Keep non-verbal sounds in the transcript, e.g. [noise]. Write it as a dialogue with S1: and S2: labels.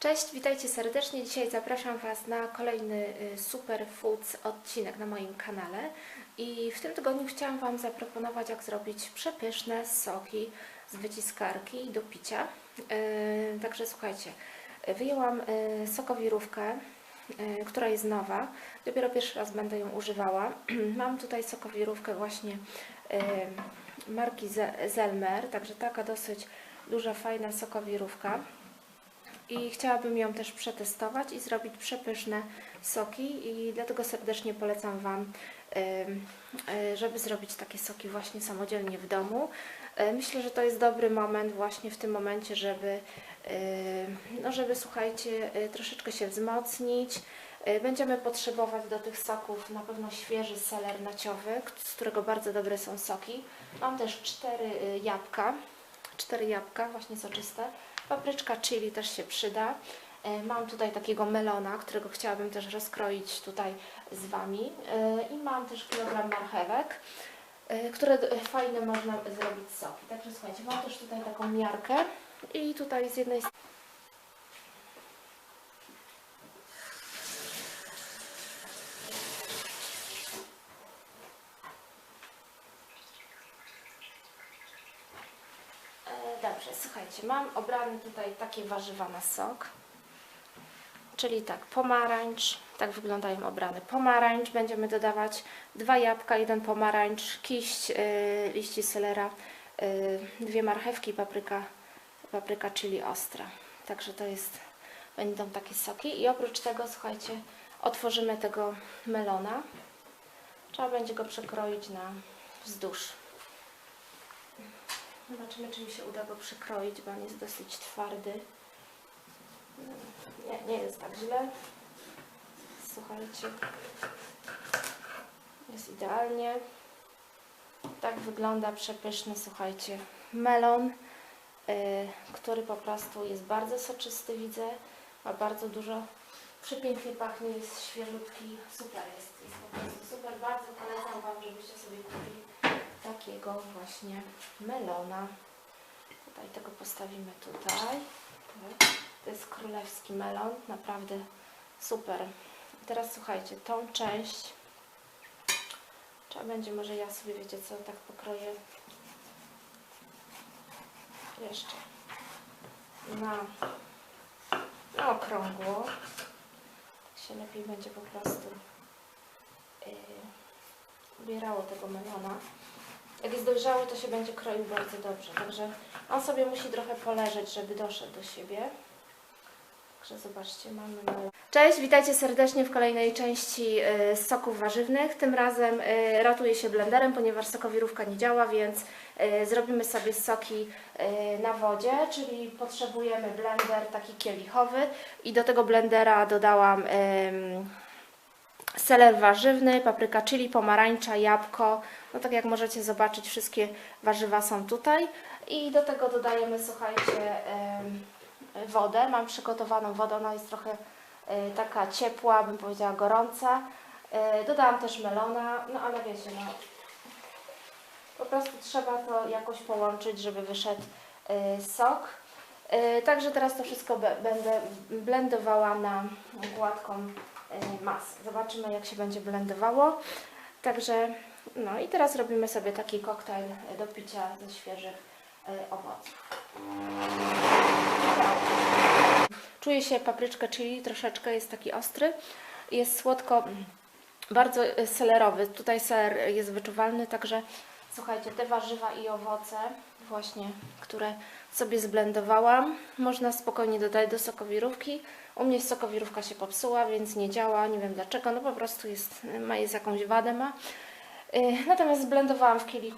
S1: Cześć, witajcie serdecznie. Dzisiaj zapraszam Was na kolejny y, Superfoods odcinek na moim kanale. I w tym tygodniu chciałam Wam zaproponować, jak zrobić przepyszne soki z wyciskarki do picia. Yy, Także słuchajcie, wyjęłam y, sokowirówkę, y, która jest nowa. Dopiero pierwszy raz będę ją używała. [clears throat] Mam tutaj sokowirówkę właśnie y, marki Ze- Zelmer, także taka dosyć duża, fajna sokowirówka i chciałabym ją też przetestować i zrobić przepyszne soki i dlatego serdecznie polecam Wam, y, żeby zrobić takie soki właśnie samodzielnie w domu. Y, Myślę, że to jest dobry moment właśnie w tym momencie, żeby, no żeby słuchajcie, y, troszeczkę się wzmocnić. Będziemy potrzebować do tych soków na pewno świeży seler naciowy, z którego bardzo dobre są soki. Mam też cztery jabłka, cztery jabłka właśnie soczyste. Papryczka chili też się przyda. E, Mam tutaj takiego melona, którego chciałabym też rozkroić tutaj z Wami. E, I mam też kilogram marchewek, e, które fajne można zrobić soki. Także słuchajcie, mam też tutaj taką miarkę i tutaj z jednej strony Dobrze, słuchajcie, mam obrane tutaj takie warzywa na sok. Czyli tak, pomarańcz, tak wyglądają obrane. Pomarańcz, będziemy dodawać dwa jabłka, jeden pomarańcz, kiść y, liści selera, y, dwie marchewki, papryka, papryka chili ostra. Także to jest, będą takie soki. I oprócz tego, słuchajcie, otworzymy tego melona. Trzeba będzie go przekroić na wzdłuż. Zobaczymy, czy mi się uda go przykroić, bo on jest dosyć twardy. Nie, nie jest tak źle. Słuchajcie. Jest idealnie. Tak wygląda przepyszny, słuchajcie, melon, yy, który po prostu jest bardzo soczysty, widzę. Ma bardzo dużo, przepięknie pachnie, jest świeżutki. Super jest po prostu super. Bardzo polecam Wam, żebyście sobie kupili takiego właśnie melona. Tutaj tego postawimy tutaj. Tak. To jest królewski melon, naprawdę super. Teraz słuchajcie, tą część trzeba będzie, może ja sobie, wiecie co, tak pokroję jeszcze na, na okrągło. Tak się lepiej będzie po prostu yy, ubierało tego melona. Jak jest dojrzały, to się będzie kroił bardzo dobrze. Także on sobie musi trochę poleżeć, żeby doszedł do siebie. Także zobaczcie, mamy. Cześć, witajcie serdecznie w kolejnej części y, soków warzywnych. Tym razem y, ratuję się blenderem, ponieważ sokowirówka nie działa, więc y, zrobimy sobie soki na wodzie, czyli potrzebujemy blender taki kielichowy i do tego blendera dodałam seler warzywny, papryka chili, pomarańcza, jabłko. No tak jak możecie zobaczyć, wszystkie warzywa są tutaj. I do tego dodajemy, słuchajcie, wodę. Mam przygotowaną wodę, ona jest trochę e, taka ciepła, bym powiedziała gorąca. E, Dodałam też melona, no ale wiecie, no po prostu trzeba to jakoś połączyć, żeby wyszedł e, sok. Także teraz to wszystko będę blendowała na gładką e, masę. Zobaczymy jak się będzie blendowało. Także no i teraz robimy sobie taki koktajl do picia ze świeżych e, owoców. Czuję się papryczkę chili, troszeczkę jest taki ostry. Jest słodko, bardzo e, selerowy. Tutaj ser jest wyczuwalny, także słuchajcie, te warzywa i owoce właśnie, które sobie zblendowałam, można spokojnie dodać do sokowirówki. U mnie sokowirówka się popsuła, więc nie działa, nie wiem dlaczego, no po prostu jest, ma jest jakąś wadę ma. Y, Natomiast zblendowałam w kielichu